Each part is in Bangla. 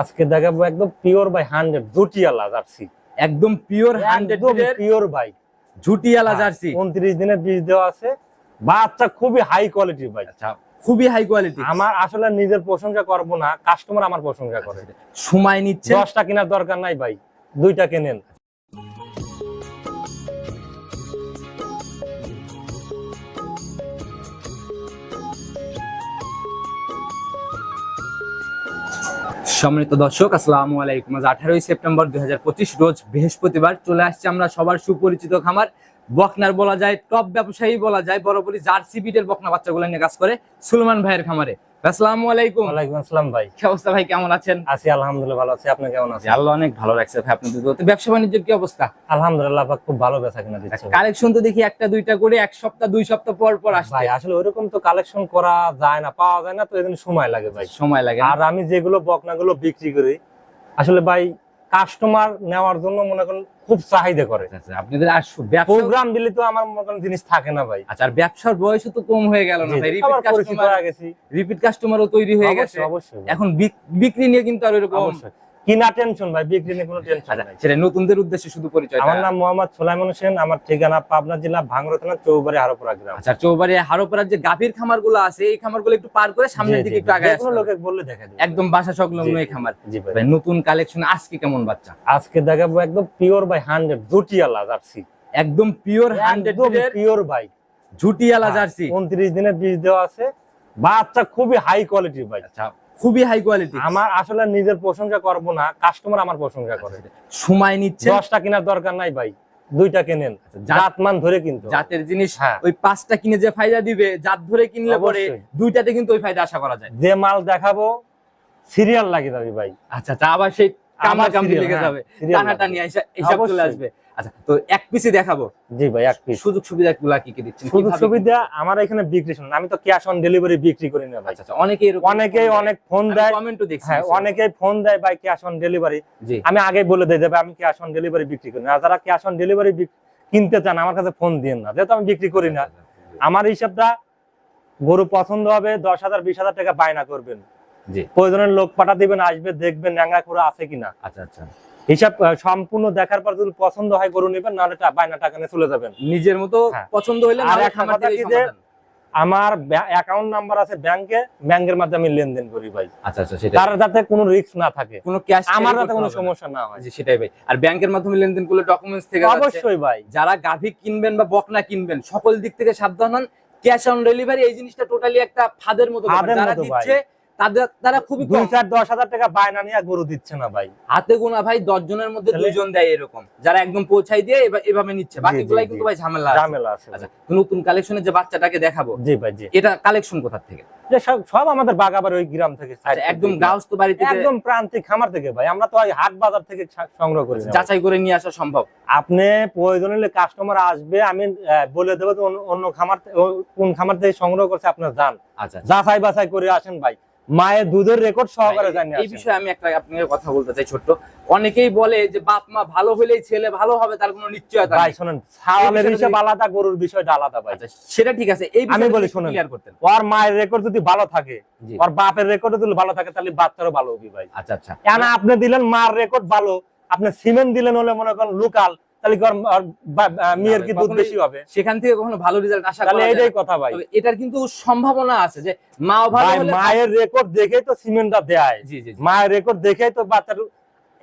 আজকে দেখাবো একদম পিওর বাই হান্ড্রেড জুটিয়ালা জার্সি একদম পিওর হান্ড্রেড পিওর বাই জুটিয়ালা জার্সি উনত্রিশ দিনের বীজ দেওয়া আছে। বাচ্চা খুবই হাই কোয়ালিটির ভাই। আচ্ছা খুবই হাই কোয়ালিটি আমার আসলে নিজের প্রশংসা করব না কাস্টমার আমার প্রশংসা করে। সময় নিচ্ছে। দশটা কেনার দরকার নাই ভাই দুইটা কেনেন। সম্মানিত দর্শক, আসসালামু আলাইকুম। আজ আঠারোই সেপ্টেম্বর দুই হাজার পঁচিশ রোজ বৃহস্পতিবার চলে আসছে আমরা সবার সুপরিচিত খামার। বকনার বলা যায়, টপ ব্যবসায়ী বলা যায় বরাবরই জার্সি বিটের বকনা বাচ্চাগুলো নিয়ে কাজ করে সুলমান ভাইয়ের খামারে। আসসালামু আলাইকুম। ওয়ালাইকুম আসসালাম ভাই। কি অবস্থা ভাই? কেমন আছেন? আছি আলহামদুলিল্লাহ ভালো আছি। আপনি কেমন আছেন? আল্লাহ অনেক ভালো রাখছে ভাই আপনাদের তো ব্যবসা বাণিজ্যের কি অবস্থা? আলহামদুলিল্লাহ খুব ভালো বেচা কিনা দিচ্ছে কালেকশন তো দেখি একটা দুইটা করে এক সপ্তাহ দুই সপ্তাহ পর পর আসছে। ভাই আসলে ওইরকম তো কালেকশন করা যায় না পাওয়া যায় না তো এজন্য সময় লাগে ভাই। সময় লাগে আর আমি যেগুলো বকনাগুলো বিক্রি করি আসলে ভাই কাস্টমার নেওয়ার জন্য মনে করেন খুব চাহিদা করে। আচ্ছা, আচ্ছা, আপনাদের আর প্রোগ্রাম দিলে তো আমার মতন জিনিস থাকে না ভাই। আচ্ছা আর ব্যবসার বয়সও তো কম হয়ে গেল না ভাই রিপিট কাস্টমার রিপিট কাস্টমারও তৈরি হয়ে গেছে। অবশ্যই, এখন বিক- বিক্রি নিয়ে কিন্তু আর এরকম কিনা টেনশন ভাই? বিক্রি নিয়ে কোনো টেনশন আচ্ছা নাই। সেটা নতুনদের উদ্দেশ্যে শুধু পরিচয় আমার নাম মোহাম্মদ সোলাইমন হোসেন আমার ঠিকানা পাবনা জেলা ভাঙড়া থানা চৌবাড়ি হারোপুরা গ্রাম। আচ্ছা চৌবাড়ি হারোপাড়ার যে গাভীর খামার আছে এই খামার একটু পার করে সামনের দিকে একটু আগে যে লোকে বললে দেখা দিবে একদম বাসা সংলগ্ন এই খামার। জি ভাই। ভাই, নতুন কালেকশন আজকে কেমন বাচ্চা? আজকে দেখাবো একদম পিওর বাই হান্ড্রেড জুটিয়ালা জার্সি একদম পিওর পিওর বাই ঝুটিয়ালা জার্সি উনত্রিশ দিনের বীজ দেওয়া আছে। বাচ্চা খুবই হাই কোয়ালিটির ভাই। আচ্ছা খুবই হাই কোয়ালিটি আমার আসলে নিজের প্রশংসা করব না কাস্টমার আমার প্রশংসা করে। সময় নিচ্ছে দশটা কেনার দরকার নাই ভাই দুইটা কেনেন। জাত- জাতমান ধরে কিন্তু। জাতের জিনিস হ্যাঁ। ওই পাঁচটা কিনে যে ফায়দা দিবে জাত ধরে কিনলে পরে দুইটাতে কিন্তু ওই ফায়দা আশা করা যায়। যে মাল দেখাবো সিরিয়াল লাগে যাবে ভাই। আচ্ছা আচ্ছা আবার সেই কামা আবার কামড়ি লেগে হ্যাঁ, যাবে। চলে আসবে। আচ্ছা তো এক পিসে দেখাবো? জি ভাই এক পিস সুযোগ সুবিধা গুলা কি কি দিচ্ছেন? সুযোগ সুবিধা আমার এখানে বিক্রি শুনুন আমি তো ক্যাশ অন ডেলিভারি বিক্রি করি না ভাই। আচ্ছা আচ্ছা অনেকেই অনেকেই অনেক ফোন দেয়। কমেন্টও দেখছি হ্যাঁ অনেকেই ফোন দেয় ভাই ক্যাশ অন ডেলিভারি আমি আগে বলে দিয়ে যাবে আমি ক্যাশ অন ডেলিভারি বিক্রি করি না। যারা ক্যাশ অন ডেলিভারি কিনতে চান আমার কাছে ফোন দিন না। যেহেতু আমি বিক্রি করি না। আমার হিসাবটা গরু পছন্দ হবে দশ হাজার বিশ হাজার টাকা বায়না করবেন। প্রয়োজনের লোক পাঠা দিবেন আসবে দেখবেন ন্যাঙ্গা করে আছে কিনা। আচ্ছা আচ্ছা। হিসাব সম্পূর্ণ দেখার পর যদি পছন্দ হয় গরু নেবেন নাহলে বায়না টাকা নিয়ে চলে যাবেন। নিজের মতো হ্যাঁ। পছন্দ হইলে আর একটা কথা কি যে, আমার অ্যাকাউন্ট নাম্বার আছে ব্যাংকে ব্যাংকের মাধ্যমে আমি লেনদেন করি ভাই। আচ্ছা আচ্ছা সেটা তার যাতে কোনো রিস্ক না থাকে। কোনো ক্যাশ আমার যাতে কোনো সমস্যা না হয়। সেটাই ভাই। আর ব্যাংকের মাধ্যমে লেনদেন করলে ডকুমেন্টস থেকে। অবশ্যই ভাই। যারা গাভী কিনবেন বা বকনা কিনবেন সকল দিক থেকে সাবধান হন। ক্যাশ অন ডেলিভারি এই জিনিসটা টোটালি একটা ফাদের মতো যারা দিচ্ছে তাদের তারা খুবই দুই চার দশ হাজার টাকা বায়না নিয়ে গরু দিচ্ছে না ভাই। হাতে গোনা ভাই দশ জনের মধ্যে তাহলে- দেয় এরকম। যারা একদম পৌঁছাই দিয়ে এভাবে নিচ্ছে। বাকিগুলাই কিন্তু ভাই ঝামেলা ঝামেলা আছে আচ্ছা নতুন কালেকশনের যে বাচ্চাটাকে দেখাবো। জি ভাই জি। এটা কালেকশন কোথা থেকে? সব সব আমাদের বাগাবার ওই গ্রাম থেকে আচ্ছা একদম গাউস তো বাড়ি থেকে একদম প্রান্তিক খামার থেকে ভাই। আমরা তো হাট বাজার থেকে সংগ্রহ করি যাচাই করে নিয়ে আসা সম্ভব। আপনি প্রয়োজন হলে কাস্টমার আসবে আমি বলে দেবো অন্য- খামার কোন খামার থেকে সংগ্রহ করছে আপনার যান আচ্ছা যাচাই বাছাই করে আসেন ভাই। মায়ের দুধের রেকর্ড সহকারে জানি এই বিষয়ে আমি একটা আপনাকে কথা বলতে চাই ছোট্ট। অনেকেই বলে যে বাপ মা ভালো হলেই ছেলে ভালো হবে তার কোনো নিশ্চয়তা ভাই নেই। শোনেন ছাওয়ালের বিষয়টা আলাদা গরুর বিষয়টা আলাদা ভাই। আচ্ছা সেটা ঠিক আছে। এই আমি বলি শোনেন। ক্লিয়ার করতেন। ওর মায়ের রেকর্ড যদি ভালো থাকে ওর বাপের রেকর্ড যদি ভালো থাকে তাহলে বাচ্চারও ভালো হবে ভাই। আচ্ছা আচ্ছা। কেন আপনি দিলেন মার রেকর্ড ভালো আপনি সিমেন্ট দিলেন হলে মনে করেন লোকাল তাহলে মেয়ের কি দুধ বেশি হবে? সেখান থেকে কখনো ভালো রেজাল্ট আসা তাহলে এটাই কথা ভাই। এটার কিন্তু সম্ভাবনা আছে যে মা মায়ের রেকর্ড দেখেই তো সিমেন্টটা দেয়। জি জি জি। মায়ের রেকর্ড দেখেই তো বাচ্চার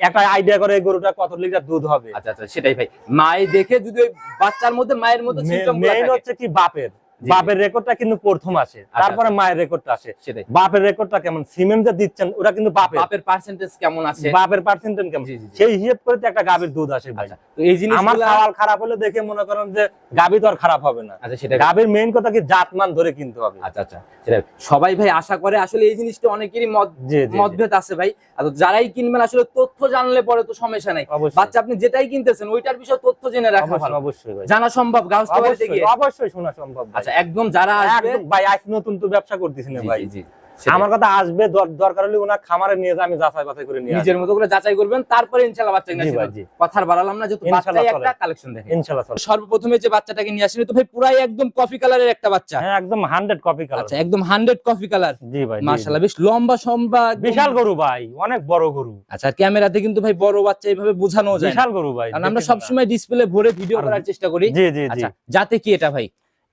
একটা আইডিয়া করে গরুটা কত লিটার দুধ হবে। আচ্ছা আচ্ছা সেটাই ভাই। মায়ে দেখে যদি বাচ্চার মধ্যে মায়ের মধ্যে সিস্টেম মেইন হচ্ছে কি বাপের। বাপের রেকর্ডটা কিন্তু প্রথম আসে আচ্ছা, তারপরে মায়ের রেকর্ডটা আসে। সেটাই। বাপের রেকর্ডটা কেমন? সিমেন্ট যে দিচ্ছেন ওটা কিন্তু বাপের। বাপের পার্সেন্টেজ কেমন আছে বাপের পার্সেন্টেজ কেমন। সেই হিসেব করে একটা গাভীর দুধ আসে ভাই। আচ্ছা তো এই জিনিস আমার খাওয়াল খারাপ হলে দেখে মনে করেন যে গাভী তো আর খারাপ হবে না। আচ্ছা সেটাই। গাভীর মেইন কথা কি জাতমান ধরে কিনতে হবে। আচ্ছা আচ্ছা সেটাই। সবাই ভাই আশা করে আসলে এই জিনিসটা অনেকেরই মত মতভেদ আছে ভাই। আর যারাই কিনবেন আসলে তথ্য জানলে পরে তো সমস্যা নাই। বাচ্চা আপনি যেটাই কিনতেছেন ওইটার বিষয়ে তথ্য জেনে রাখা ভালো। অবশ্যই ভাই। জানা সম্ভব গাউস অবশ্যই শোনা সম্ভব ভাই। আচ্ছা একদম যারা আসবে ভাই আজ নতুন তো ব্যবসা করতেছি না ভাই। জি। আমার কথা আসবে দরকার হলে ওনার খামারে নিয়ে যা আমি যাচাই বাছাই করে নিয়ে নিজের মতো করে যাচাই করবেন তারপরে ইনশাল্লাহ বাচ্চা জি ছিল। কথার বাড়ালাম না ইনশাল্লাহ বাচ্চাই একটা কালেকশন দেখে ইনশাল্লাহ চলে। সর্বপ্রথমে যে বাচ্চাটাকে নিয়ে আসেন তো ভাই পুরাই একদম কফি কালারের একটা বাচ্চা। হ্যাঁ একদম হান্ড্রেড কপি কালার আচ্ছা একদম হান্ড্রেড কফি কালার জি ভাই জি। বেশ লম্বা সম্বা বিশাল গরু ভাই অনেক বড় গরু। আচ্ছা ক্যামেরাতে কিন্তু ভাই বড় বাচ্চা এইভাবে বোঝানো যায় বিশাল গরু ভাই কারণ আমরা না? সবসময় ডিসপ্লে ভরে ভিডিও করার চেষ্টা করি। জি জি জি। আচ্ছা যাতে কি এটা ভাই?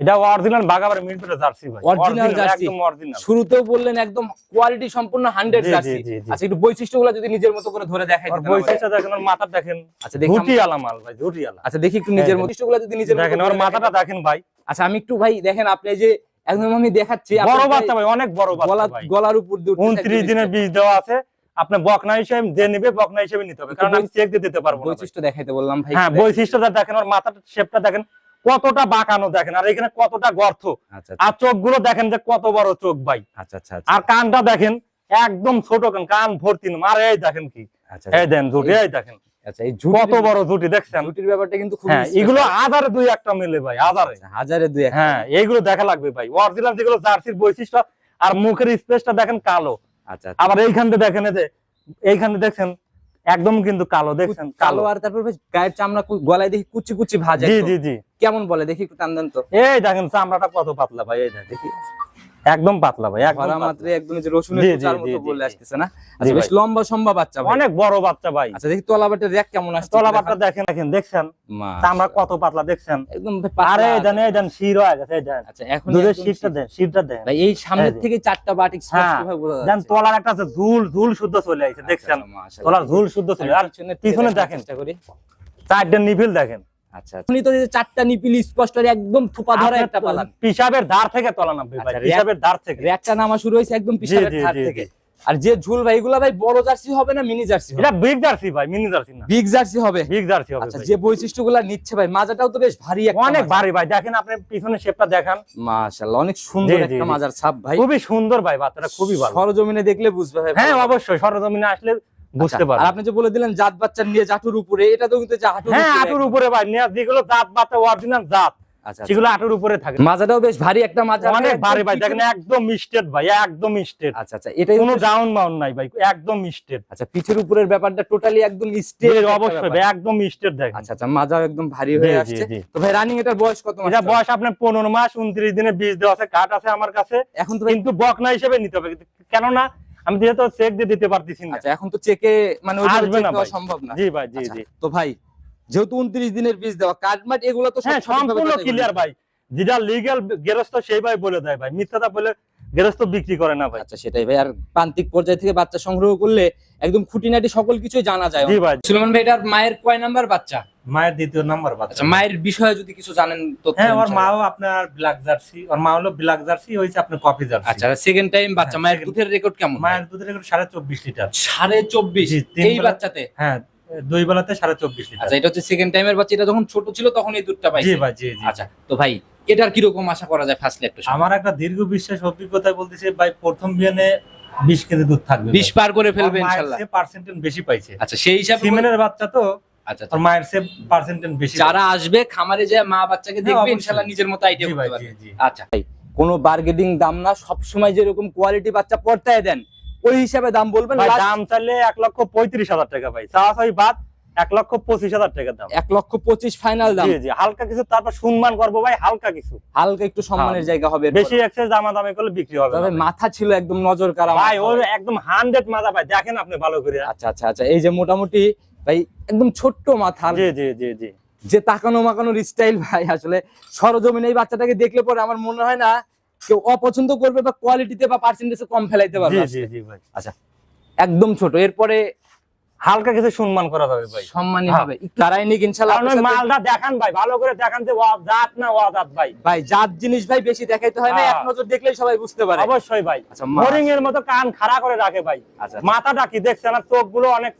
এটা অরিজিনাল বাগাবার মিরপুরের জার্সি ভাই। Original jersey. একদম অরিজিনাল শুরুতেও বললেন একদম কোয়ালিটি সম্পূর্ণ হান্ড্রেড জি, জি, জার্সি। জি, জি। আচ্ছা একটু বৈশিষ্ট্যগুলো যদি নিজের মতো করে ধরে দেখাই দিতেন বৈশিষ্ট্য দেখেন ওর মাথা দেখেন। আচ্ছা দেখি ঝুটি আলা মাল ভাই ঝুটি আলা আচ্ছা দেখি একটু নিজের হ্যাঁ, বৈশিষ্ট্যগুলো যদি নিজের দেখেন ওর মাথাটা দেখেন ভাই। আচ্ছা আমি একটু ভাই দেখেন আপনি যে একদম আমি দেখাচ্ছি বড় বাচ্চা ভাই অনেক বড় বাচ্চা গলার উপর দিয়ে উনত্রিশ দিনের বীজ দেওয়া আছে। আপনি বকনা হিসেবে যে নিবে বকনা হিসেবে নিতে হবে। কারণ আমি চেক দিতে পারব না বৈশিষ্ট্য দেখাইতে বললাম ভাই। হ্যাঁ বৈশিষ্ট্যটা দেখেন ওর মাথাটা শেপটা দেখেন। কতটা বাঁকানো দেখেন আর এখানে কতটা গর্ত। আচ্ছা আর চোখগুলো দেখেন যে কত বড় চোখ ভাই। আচ্ছা আচ্ছা আর কানটা দেখেন একদম ছোট কান কান ভর্তি আর এই দেখেন কি। আচ্ছা এই দেন ঝুটি এই দেখেন। আচ্ছা এই কত বড় ঝুটি দেখছেন? ঝুটির ব্যাপারটা কিন্তু খুব হ্যাঁ এগুলো হাজারে দুই একটা মিলে ভাই হাজারে। হাজারে দুই হ্যাঁ এইগুলো দেখা লাগবে ভাই। অরিজিনাল যেগুলো জার্সির বৈশিষ্ট্য আর মুখের স্পেসটা দেখেন কালো। আচ্ছা আচ্ছা। আবার এইখানটা দেখেন এই যে এইখানে দেখছেন একদম কিন্তু কালো দেখছেন? কালো আর তারপর গায়ের চামড়া গলায় দেখি কুচি কুচি ভাজা জি জি জি। কেমন বলে? দেখি একটু টান দেন তো। এই দেখেন চামড়াটা কত পাতলা ভাই এই দেখি। একদম পাতলা ভাই একদম মাত্র একদম যে রসুনের জি, জি, মতো বলে জি। আসতেছে না? আচ্ছা বেশ লম্বা সম্ভব বাচ্চা ভাই। অনেক বড় বাচ্চা ভাই। আচ্ছা দেখি তলাবাটের র্যাক কেমন আসছে। তলাবারটা দেখেন দেখেন দেখছেন? চামড়া কত পাতলা দেখছেন? একদম আরে। দেন এই দেন শির হয়ে গেছে এই দেন। আচ্ছা এখন দুধের শিরটা। দেন শিরটা দেন। ভাই এই সামনের থেকে চারটা বাটি স্পষ্ট ভাবে বোঝা দেন যাচ্ছে? তলার একটা আছে ঝুল ঝুল শুদ্ধ চলে আইছে দেখছেন? আচ্ছা, তলার ঝুল শুদ্ধ চলে। আর পিছনে দেখেন। চেষ্টা করি। চারটে নিভিল দেখেন। আচ্ছা উনি তো যে চারটা নিপিল স্পষ্ট আর একদম থোপা ধরা একটা পালান। পিসাবের ধার থেকে তলা নামবে ভাই আচ্ছা, পিসাবের ধার থেকে। র্যাকটা নামা শুরু হয়েছে একদম পিছনের ধার থেকে। আর যে ঝুল ভাই এগুলা ভাই বড় জার্সি হবে না মিনি জার্সি এটা বিগ জার্সি ভাই মিনি জার্সি না। বিগ জার্সি হবে। বিগ জার্সি হবে আচ্ছা। যে বৈশিষ্ট্যগুলা নিচ্ছে ভাই মাজাটাও তো বেশ ভারী একটা অনেক। ভারী ভাই দেখেন আপনি পিছনে শেপটা দেখান। মাশাআল্লাহ অনেক সুন্দর একটা মাজার ছাপ ভাই। খুবই সুন্দর ভাই বাচ্চাটা খুবই ভালো। সরজমিনে দেখলে বুঝবে ভাই হ্যাঁ। অবশ্যই সরজমিনে আসলে বুঝতে আচ্ছা, আর পারবেন আপনি যে বলে দিলেন জাত বাচ্চা নিয়ে জাটুর উপরে এটা তো কিন্তু হ্যাঁ উপরে উপরে ভাই নেয়া যেগুলো জাত বাচ্চা অরিজিনাল জাত আচ্ছা, আচ্ছা। সেগুলো আটুর উপরে থাকে। মাজাটাও বেশ ভারী একটা মাজা অনেক ভারী ভাই দেখেন একদম ভাই একদম আচ্ছা আচ্ছা এটাই কোনো ডাউন মাউন নাই ভাই একদম আচ্ছা পিছের উপরের ব্যাপারটা টোটালি একদম অবশ্যই ভাই একদম স্টেট দেখেন। আচ্ছা আচ্ছা মাজাও একদম ভারী হয়ে আসছে। তো ভাই রানিং এটার বয়স কত মাস এটা বয়স আপনার পনেরো মাস উনত্রিশ দিনে বীজ দেওয়া আছে কাঠ আছে আমার কাছে। এখন তো কিন্তু বকনা হিসেবে নিতে হবে কেননা আমি যেহেতু চেক দিয়ে দিতে পারতেছি না। আচ্ছা এখন তো চেকে মানে আসবে না ভাই। সম্ভব না। জি ভাই জি আচ্ছা, জি। তো ভাই যেহেতু উনত্রিশ দিনের বীজ দেওয়া কাঠমাট এগুলো তো হ্যাঁ সম্পূর্ণ ক্লিয়ার ভাই। যেটা লিগ্যাল গেরস্ত সেই ভাই বলে দেয় ভাই। মিথ্যাটা বলে গেরস্ত বিক্রি করে না ভাই। আচ্ছা সেটাই ভাই। আর প্রান্তিক পর্যায় থেকে বাচ্চা সংগ্রহ করলে একদম খুঁটিনাটি সকল কিছুই জানা যায়। জি ভাই। সুলেমান ভাই এটার মায়ের কয় নাম্বার বাচ্চা? মায়ের দ্বিতীয় নাম্বার আচ্ছা মায়ের বিষয়ে যদি কিছু জানেন তো হ্যাঁ ওর মাও আপনার ব্ল্যাক জার্সি ওর মা হলো ব্ল্যাক জার্সি হয়েছে আপনার কফি জার্সি আচ্ছা সেকেন্ড টাইম বাচ্চা হ্যাঁ, মায়ের দুধের রেকর্ড কেমন? মায়ের দুধের রেকর্ড সাড়ে চব্বিশ লিটার। সাড়ে চব্বিশ? জি, তিন এই বাচ্চাতে? হ্যাঁ দুই বেলাতে সাড়ে চব্বিশ লিটার। আচ্ছা এটা হচ্ছে সেকেন্ড টাইমের বাচ্চা এটা যখন ছোট ছিল তখন এই দুধটা জি ভাই জি। আচ্ছা তো ভাই এটার কীরকম আশা করা যায় ফার্স্টলি একটু আমার একটা দীর্ঘ বিশ্বাস অভিজ্ঞতায় বলতেছে ভাই প্রথম বিয়ানে বিশ কেজি দুধ থাকবে বিশ পার করে ফেলবে ইনশাল্লাহ। পার্সেন্টেজ বেশি পাইছে। আচ্ছা সেই হিসাবে সিমেনের বাচ্চা তো আচ্ছা ওর মায়ের সে পার্সেন্টেজ বেশি যারা আসবে খামারে যায় মা বাচ্চাকে হ্যাঁ, দেখবে। নিজের মতো আইডিয়া করতে পারবে। আচ্ছা। কোনো দাম না সব সময় যেরকম কোয়ালিটি বাচ্চা পড়তায় দেন ওই হিসাবে দাম বলবেন। দাম চাইলে এক লক্ষ পঁয়ত্রিশ হাজার টাকা ভাই। চাওয়া বাদ এক লক্ষ পঁচিশ হাজার টাকা দাম। এক লক্ষ পঁচিশ ফাইনাল দাম। জি জি হালকা কিছু তারপর সম্মান করব ভাই হালকা কিছু। হালকা একটু সম্মানের হ্যাঁ। জায়গা হবে বেশি এক্সেস দামা দামি করলে বিক্রি হবে তবে মাথা ছিল একদম নজর কারা ভাই ওর একদম হান্ড্রেড মাজা ভাই দেখেন আপনি ভালো করে। আচ্ছা আচ্ছা আচ্ছা এই যে মোটামুটি ভাই একদম ছোট্ট মাথা। জি জি জি জি। যে তাকানো মাকানোর স্টাইল ভাই আসলে সরজমিনে এই বাচ্চাটাকে দেখলে পরে আমার মনে হয় না কেউ অপছন্দ করবে বা কোয়ালিটিতে বা পার্সেন্টেজে কম ফেলাইতে পারবে ভাই। একদম ছোট। এরপরে হালকা কিছু সম্মান করা যাবে ভাই। সম্মানী হ্যাঁ। হবে। তারাই নিক ইনশাআল্লাহ কারণ মালটা দেখান ভাই ভালো করে দেখান যে জাত না জাত ভাই। ভাই জাত জিনিস ভাই বেশি দেখাইতে হয় না হ্যাঁ। এক নজর দেখলেই সবাই বুঝতে পারে। অবশ্যই ভাই। আচ্ছা মা- হরিং এর মতো কান খাড়া করে রাখে ভাই। আচ্ছা। মাথাটা কি দেখছেন আর চোখগুলো অনেক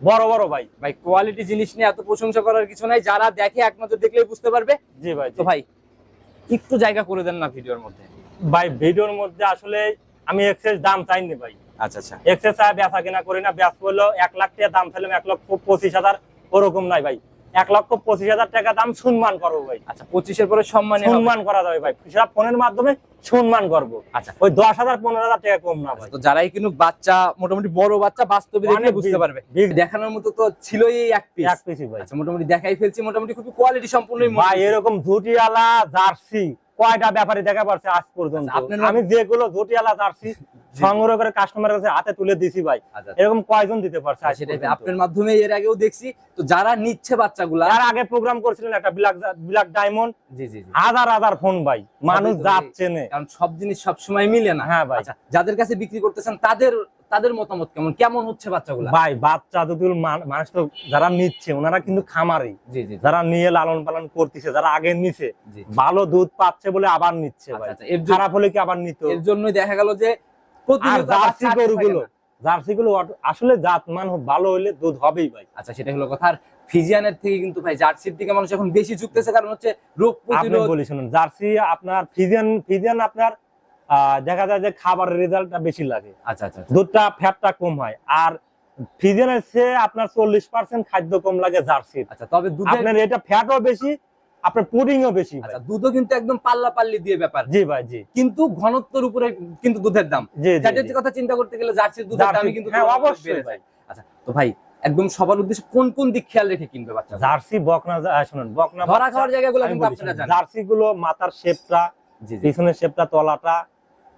বড় বড় ভাই। ভাই কোয়ালিটি জিনিস নিয়ে এত প্রশংসা করার কিছু নাই। যারা দেখে এক নজর দেখলেই বুঝতে পারবে। জি ভাই তো ভাই একটু জায়গা করে দেন না ভিডিওর মধ্যে। ভাই ভিডিওর মধ্যে আসলে আমি এক্সেস দাম চাইনি ভাই। আচ্ছা আচ্ছা। এক্সেস বেচা কিনা করি না ব্যাস করল এক লাখ টাকা দাম চাইলাম এক লক্ষ পঁচিশ হাজার ওরকম নাই ভাই। এক লক্ষ পঁচিশ হাজার টাকা দাম সম্মান করব ভাই। আচ্ছা পঁচিশের পরে সম্মানী সম্মান করা যাবে ভাই। সেটা ফোনের মাধ্যমে সম্মান করব। আচ্ছা। ওই দশ হাজার পনেরো হাজার টাকা কম না ভাই। তো যারাই কিন্তু বাচ্চা মোটামুটি বড় বাচ্চা বাস্তবে দেখলে বুঝতে পারবে। দেখানোর মতো তো ছিলই এই এক পিস এক পিসি ভাই। মোটামুটি দেখাই ফেলছি মোটামুটি খুবই কোয়ালিটি সম্পূর্ণ এরকম ঝুটিয়ালা জার্সি কয়টা ব্যাপারী দেখা পারছে আজ পর্যন্ত? আচ্ছা, আমি যেগুলো ঝুটিয়ালা জার্সি সংগ্রহ করে কাস্টমারের কাছে হাতে তুলে দিছি ভাই। আচ্ছা এরকম কয়জন দিতে পারছে আপনার মাধ্যমে এর আগেও দেখছি। তো যারা নিচ্ছে বাচ্চাগুলা তার আগে প্রোগ্রাম করেছিলেন একটা ব্ল্যাক ব্ল্যাক ডায়মন্ড জি জি হাজার হাজার ফোন ভাই। মানুষ ভাই। চেনে কারণ সব জিনিস সব সময় মিলে না। হ্যাঁ ভাই। আচ্ছা যাদের কাছে বিক্রি করতেছেন তাদের তাদের মতামত কেমন? কেমন হচ্ছে বাচ্চাগুলা? ভাই বাচ্চা যদি মানুষ তো যারা নিচ্ছে ওনারা কিন্তু খামারি জি জি জি, যারা নিয়ে লালন পালন করতেছে যারা আগে নিছে ভালো দুধ পাচ্ছে বলে আবার নিচ্ছে আচ্ছা, ভাই। আচ্ছা, এর খারাপ হলে কি আবার নিত? এর জন্যই দেখা গেল যে জার্সি গরুগুলো জার্সি গুলো আসলে জাত মান ভালো হইলে দুধ হবেই ভাই। আচ্ছা সেটা হলো কথা। আর ফিজিয়ানের থেকে কিন্তু ভাই জার্সির দিকে মানুষ এখন বেশি ঝুঁকতেছে কারণ হচ্ছে রোগ প্রতিরোধ বলি শুনুন জার্সি আপনার ফিজিয়ান ফিজিয়ান আপনার দেখা যায় যে খাবারের রেজাল্টটা বেশি লাগে। আচ্ছা আচ্ছা আচ্ছা। দুধটা ফ্যাটটা কম হয়। আর আপনার চল্লিশ পার্সেন্ট খাদ্য কম লাগে জার্সির। আচ্ছা তবে আপনার এটা ফ্যাটও বেশি আপনার পুডিংও বেশি আচ্ছা দুধও কিন্তু একদম পাল্লা পাল্লি দিয়ে ব্যাপার। জি ভাই জি। কিন্তু ঘনত্বের উপরে কিন্তু দুধের দাম। জি জি, ফ্যাটের জি। কথা চিন্তা করতে গেলে জার্সির দুধের জার্সি- কিন্তু হ্যাঁ, অবশ্যই ভাই। আচ্ছা তো ভাই একদম সবার উদ্দেশ্যে কোন কোন দিক খেয়াল রেখে কিনবে বাচ্চা জার্সি বকনা শুনুন বকনা ধরা খাওয়ার জায়গাগুলো কিন্তু আপনারা জানেন। জার্সি গুলো মাথার শেপটা পিছনের শেপটা তলাটা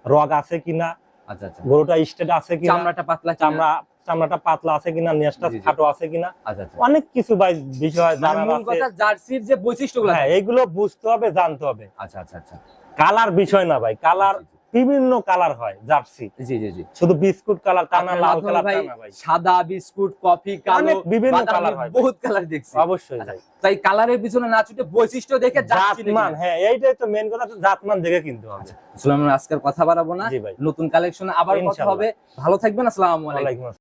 রগ আছে কিনা আচ্ছা আচ্ছা। গরুটা স্টেট আছে কিনা চামড়াটা পাতলা চামড়া চামড়াটা পাতলা আছে কিনা নেসটা। খাটো আছে কিনা আচ্ছা আচ্ছা। অনেক কিছু ভাই বিষয় মানে জার্সির যে বৈশিষ্ট্যগুলো হ্যাঁ এইগুলো বুঝতে হবে জানতে হবে। আচ্ছা আচ্ছা আচ্ছা। কালার বিষয় না ভাই কালার বিভিন্ন কালার হয় জার্সি। জি জি জি। শুধু বিস্কুট কালার তা না লাল কালার ভাই তা না ভাই। সাদা বিস্কুট কফি কালো বিভিন্ন কালার হয় বহুত কালার দেখছি। অবশ্যই আচ্ছা, ভাই। তাই কালারের পিছনে না ছুটে বৈশিষ্ট্য দেখে জাতমান হ্যাঁ এইটাই তো মেন কথা জাতমান দেখে কিনতে হবে। আসসালামু আমরা আজকের কথা বাড়াবো না। নতুন কালেকশন আবার কথা হবে। ভালো থাকবেন আসসালামু আলাইকুম।